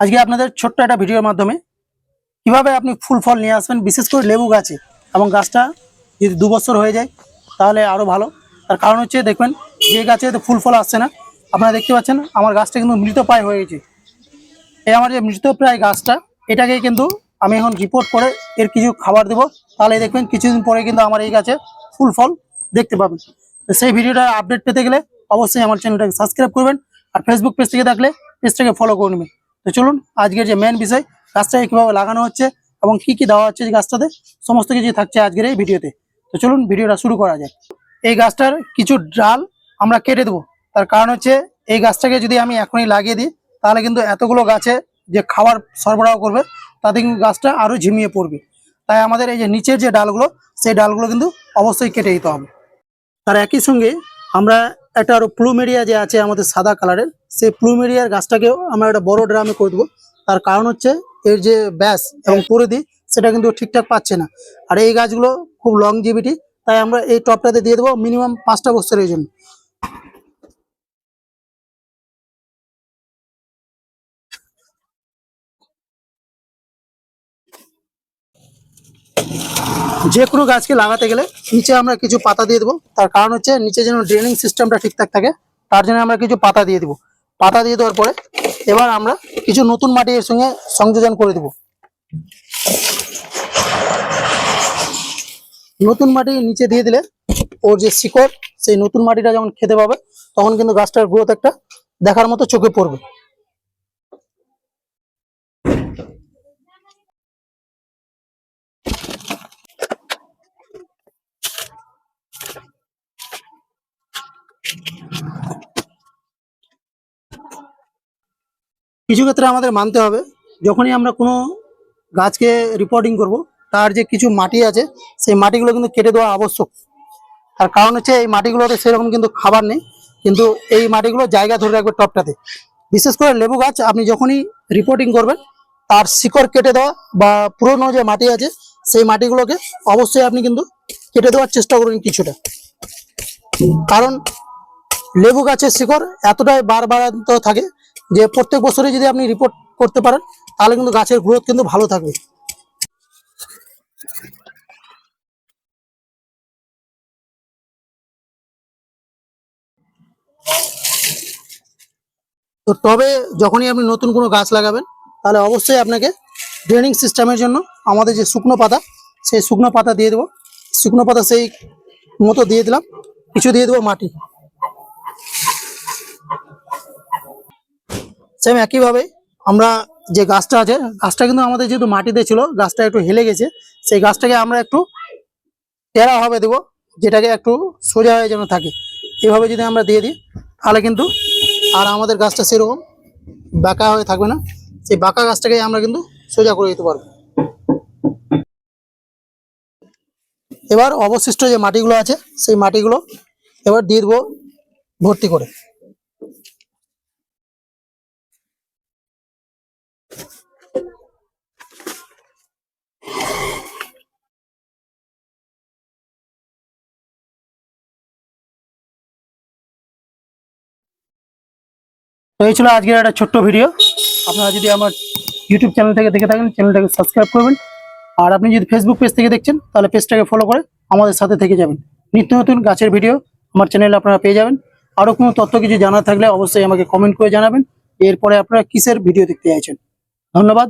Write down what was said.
আজকে আপনাদের ছোট্ট একটা ভিডিওর মাধ্যমে কীভাবে আপনি ফুল ফল নিয়ে আসবেন, বিশেষ করে লেবু গাছে এবং গাছটা যদি দু বছর হয়ে যায়, তাহলে আরও ভালো। তার কারণ হচ্ছে দেখবেন, যে গাছে ফুল ফল আসছে না, আপনারা দেখতে পাচ্ছেন, আমার গাছটা কিন্তু মৃতপ্রায় হয়ে গেছে। এই আমার যে মৃতপ্রায় গাছটা, এটাকে কিন্তু আমি এখন রিপোর্ট করে এর কিছু খাবার দেবো। তাহলে দেখবেন, কিছুদিন পরে কিন্তু আমার এই গাছে ফুল ফল দেখতে পাবেন। তো সেই ভিডিওটা আপডেট পেতে গেলে অবশ্যই আমার চ্যানেলটাকে সাবস্ক্রাইব করবেন, আর ফেসবুক পেজ থেকে থাকলে পেজটাকে ফলো করে নেবেন। তো চলুন, আজকের যে মেন বিষয় গাছটাকে কীভাবে লাগানো হচ্ছে এবং কি কি দেওয়া হচ্ছে গাছটাতে, সমস্ত কিছু থাকছে আজকের এই ভিডিওতে। তো চলুন, ভিডিওটা শুরু করা যায় এই গাছটার কিছু ডাল আমরা কেটে দেবো। তার কারণ হচ্ছে, এই গাছটাকে যদি আমি এখনই লাগিয়ে দিই, তাহলে কিন্তু এতগুলো গাছে যে খাবার সরবরাহ করবে, তাতে কিন্তু গাছটা আরও ঝিমিয়ে পড়বে। তাই আমাদের এই যে নিচের যে ডালগুলো, সেই ডালগুলো কিন্তু অবশ্যই কেটে দিতে হবে। তার একই সঙ্গে আমরা একটা আরও প্লুমেরিয়া যে আছে আমাদের সাদা কালারের সেই প্লুমেরিয়ার গাছটাকেও আমরা একটা বড় ড্রামে করে দেবো। তার কারণ হচ্ছে এর যে ব্যাস এবং পরিধি, সেটা কিন্তু ঠিকঠাক পাচ্ছে না। আর এই গাছগুলো খুব লং জিবিটি তাই আমরা এই টপটাতে দিয়ে দেবো মিনিমাম পাঁচটা বছরের জন্য। যে কোনো গাছকে লাগাতে গেলে নিচে আমরা কিছু পাতা দিয়ে দেবো। তার কারণ হচ্ছে নিচে যেন ড্রেনিং সিস্টেমটা ঠিকঠাক থাকে, তার জন্য আমরা কিছু পাতা দিয়ে দেবো। পাতা দিয়ে দেওয়ার পরে এবার আমরা কিছু নতুন মাটি এর সঙ্গে সংযোজন করে দেবো। নতুন মাটি নিচে দিয়ে দিলে ওর যে শিকড়, সেই নতুন মাটিটা যখন খেতে পাবে, তখন কিন্তু গাছটার গ্রোথ একটা দেখার মতো চোখে পড়বে। কিছু ক্ষেত্রে আমাদের মানতে হবে, যখনই আমরা কোনো গাছকে রিপোর্টিং করব, তার যে কিছু মাটি আছে, সেই মাটিগুলো কিন্তু কেটে দেওয়া আবশ্যক। তার কারণ হচ্ছে এই মাটিগুলোতে সেরকম কিন্তু খাবার নেই, কিন্তু এই মাটিগুলো জায়গা ধরে রাখবে টপটাতে। বিশেষ করে লেবু গাছ, আপনি যখনই রিপোর্টিং করবেন, তার শিকড় কেটে দেওয়া বা পুরনো যে মাটি আছে, সেই মাটিগুলোকে অবশ্যই আপনি কিন্তু কেটে দেওয়ার চেষ্টা করুন কিছুটা। কারণ লেবু গাছের শিকড় এতটাই বারবারান্ত থাকে যে প্রত্যেক বছরে যদি আপনি রিপোর্ট করতে পারেন, তাহলে কিন্তু গাছের গ্রোথ কিন্তু ভালো থাকবে। তো তবে যখনই আপনি নতুন কোনো গাছ লাগাবেন, তাহলে অবশ্যই আপনাকে ড্রেনিং সিস্টেমের জন্য আমাদের যে শুকনো পাতা, সেই শুকনো পাতা দিয়ে দেবো। শুকনো পাতা সেই মতো দিয়ে দিলাম। কিছু দিয়ে দেবো মাটি। সেম একইভাবে আমরা যে গাছটা আছে, গাছটা কিন্তু আমাদের যেহেতু মাটিতে ছিল, গাছটা একটু হেলে গেছে, সেই গাছটাকে আমরা একটু টেরা হবে দেবো, যেটাকে একটু সোজা হয়ে যেন থাকে। এভাবে যদি আমরা দিয়ে দিই, তাহলে কিন্তু আর আমাদের গাছটা সেরকম বাঁকা হয়ে থাকবে না। সেই বাঁকা গাছটাকে আমরা কিন্তু সোজা করে দিতে পারব। এবার অবশিষ্ট যে মাটিগুলো আছে, সেই মাটিগুলো এবার দিয়ে দেবো ভর্তি করে। তো এই ছিল আজকের একটা ছোট্ট ভিডিও আপনারা যদি আমার ইউটিউব চ্যানেল থেকে দেখে থাকেন চ্যানেলটাকে সাবস্ক্রাইব করবেন। আর আপনি যদি ফেসবুক পেজ থেকে দেখছেন, তাহলে পেজটাকে ফলো করে আমাদের সাথে থেকে যাবেন। নিত্য নতুন গাছের ভিডিও আমার চ্যানেলে আপনারা পেয়ে যাবেন। আরও কোনো তথ্য, কিছু জানা থাকলে অবশ্যই আমাকে কমেন্ট করে জানাবেন। এরপরে আপনারা কিসের ভিডিও দেখতে চাইছেন? ধন্যবাদ।